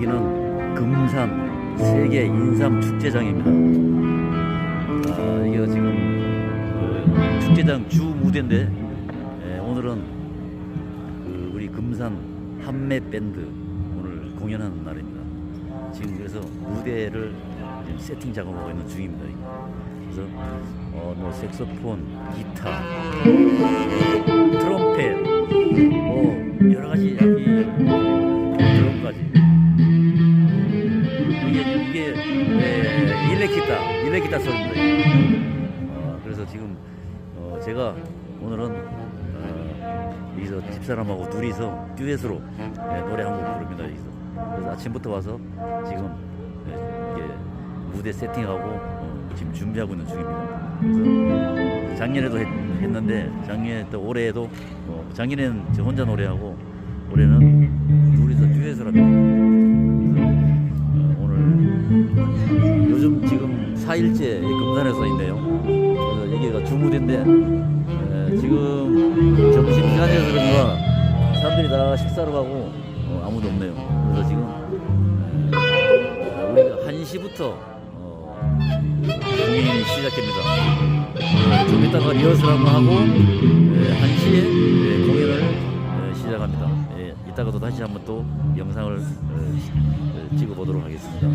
여기는 금산 세계 인삼 축제장입니다. 아, 이게 지금 그 축제장 주 무대인데 예, 오늘은 그 우리 금산 한매 밴드 오늘 공연하는 날입니다. 지금 그래서 무대를 지금 세팅 작업하고 있는 중입니다. 그래서 어, 뭐 색소폰, 기타, 기타 일렉 기타 소리입니다. 이게. 어, 그래서 지금 어, 제가 오늘은 어, 여기서 집사람하고 둘이서 듀엣으로 예, 노래 한 곡 부릅니다. 여기서 그래서 아침부터 와서 지금 예, 이게 무대 세팅하고 어, 지금 준비하고 있는 중입니다. 작년에도 했, 는데 작년에 또 올해에도 어, 작년에는 저 혼자 노래하고 올해는 둘이서 듀엣을 합니다. 요즘 지금 4일째 금산에서 있네요. 그래서 여기가 주무대인데 에, 지금 점심 시간이라서 그런가 사람들이 다 식사를 가고 어, 아무도 없네요. 그래서 지금 에, 우리가 1시부터 어, 공연이 시작됩니다. 어, 좀 이따가 리허설 한번 하고 에, 1시에 공연을 에, 시작합니다. 예, 이따가도 다시 한번 또 영상을 에, 시- 에, 찍어보도록 하겠습니다.